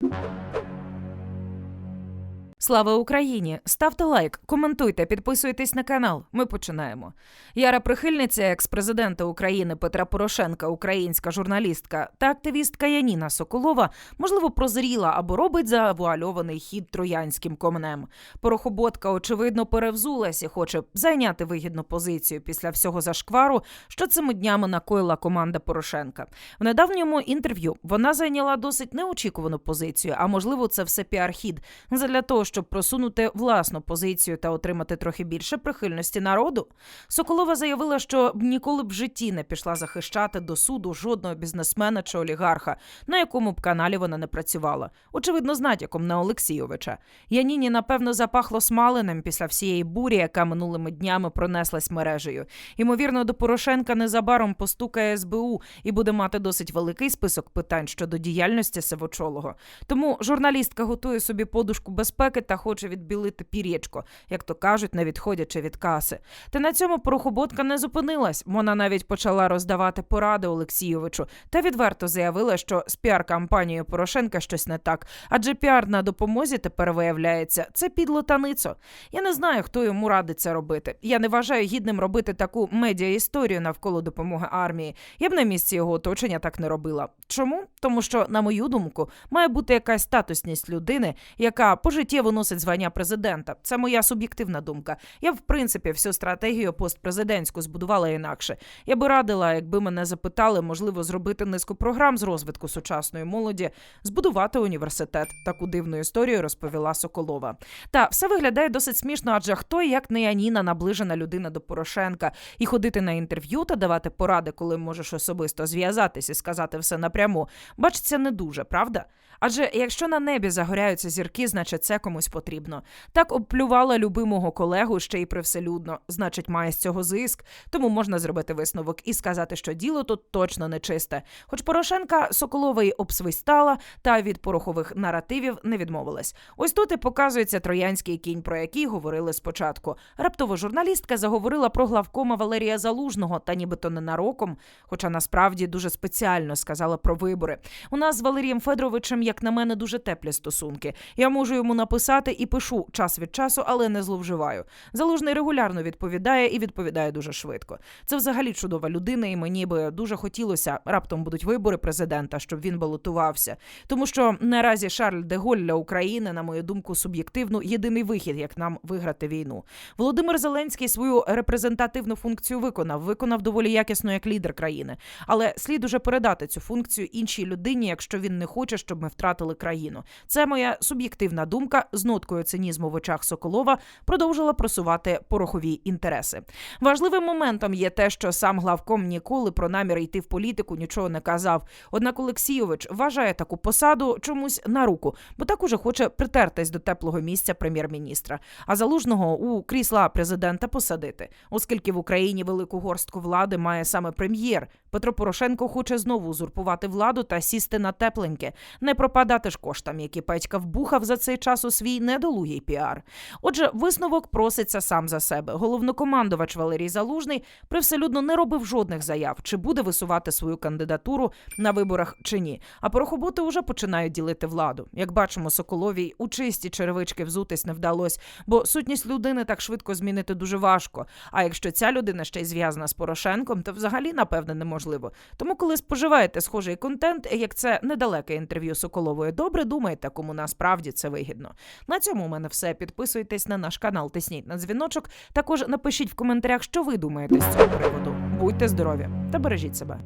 you Слава Україні! Ставте лайк, коментуйте, підписуйтесь на канал. Ми починаємо. Яра прихильниця екс-президента України Петра Порошенка, українська журналістка та активістка Яніна Соколова, можливо, прозріла або робить завуальований хід троянським комнем. Порохоботка, очевидно, перевзулась і хоче зайняти вигідну позицію після всього зашквару, що цими днями накоїла команда Порошенка. В недавньому інтерв'ю вона зайняла досить неочікувану позицію, а можливо, це все піар-хід задля того, щоб просунути власну позицію та отримати трохи більше прихильності народу. Соколова заявила, що б ніколи б в житті не пішла захищати до суду жодного бізнесмена чи олігарха, на якому б каналі вона не працювала. Очевидно, з натяком на Олексійовича. Яніні, напевно, запахло смаленим після всієї бурі, яка минулими днями пронеслась мережею. Ймовірно, до Порошенка незабаром постукає СБУ і буде мати досить великий список питань щодо діяльності Сивочолого. Тому журналістка готує собі подушку безпеки та хоче відбілити пір'ячко, як то кажуть, не відходячи від каси. Та на цьому порохоботка не зупинилась. Вона навіть почала роздавати поради Олексійовичу та відверто заявила, що з піар-кампанією Порошенка щось не так, адже піар на допомозі тепер виявляється це підло та. Я не знаю, хто йому радить це робити. Я не вважаю гідним робити таку медіа-історію навколо допомоги армії. Я б на місці його оточення так не робила. Чому? Тому що, на мою думку, має бути якась статусність людини, яка пожиттєво носить звання президента. Це моя суб'єктивна думка. Я, в принципі, всю стратегію постпрезидентську збудувала інакше. Я би радила, якби мене запитали, можливо, зробити низку програм з розвитку сучасної молоді, збудувати університет. Таку дивну історію розповіла Соколова. Та все виглядає досить смішно, адже хто як не Яніна наближена людина до Порошенка, і ходити на інтерв'ю та давати поради, коли можеш особисто зв'язатись і сказати все напряму, бачиться не дуже, правда? Адже якщо на небі загоряються зірки, значить це комусь потрібно. Так обплювала любимого колегу ще й привселюдно, значить, має з цього зиск. Тому можна зробити висновок і сказати, що діло тут точно нечисте. Хоч Порошенка Соколової обсвистала та від порохових наративів не відмовилась. Ось тут і показується троянський кінь, про який говорили спочатку. Раптово журналістка заговорила про главкома Валерія Залужного, та нібито ненароком, хоча насправді дуже спеціально сказала про вибори. У нас з Валерієм Федоровичем, як на мене, дуже теплі стосунки. Я можу йому написати і пишу час від часу, але не зловживаю. Залужний регулярно відповідає і відповідає дуже швидко. Це взагалі чудова людина, і мені би дуже хотілося раптом будуть вибори президента, щоб він балотувався. Тому що наразі Шарль де Голь для України, на мою думку, суб'єктивно єдиний вихід, як нам виграти війну. Володимир Зеленський свою репрезентативну функцію виконав, виконав доволі якісно як лідер країни. Але слід уже передати цю функцію іншій людині, якщо він не хоче, щоб ми втратили країну. Це моя суб'єктивна думка з ноткою цинізму в очах Соколова продовжила просувати порохові інтереси. Важливим моментом є те, що сам главком ніколи про намір йти в політику нічого не казав. Однак Олексійович вважає таку посаду чомусь на руку, бо так уже хоче притертись до теплого місця прем'єр-міністра, а залужного у крісла президента посадити, оскільки в Україні велику горстку влади має саме прем'єр. Петро Порошенко хоче знову узурпувати владу та сісти на тепленьке, не пропадати ж коштам, які Петька вбухав за цей час у свій недолугий піар. Отже, висновок проситься сам за себе. Головнокомандувач Валерій Залужний привселюдно не робив жодних заяв, чи буде висувати свою кандидатуру на виборах чи ні. А порохоботи уже починають ділити владу. Як бачимо, Соколовій у чисті черевички взутись не вдалось, бо сутність людини так швидко змінити дуже важко. А якщо ця людина ще й зв'язана з Порошенком, то взагалі напевне неможливо. Тому, коли споживаєте схожий контент, як це недалеке інтерв'ю Соколової, добре думайте, кому насправді це вигідно. На цьому у мене все. Підписуйтесь на наш канал, тисніть на дзвіночок. Також напишіть в коментарях, що ви думаєте з цього приводу. Будьте здорові та бережіть себе.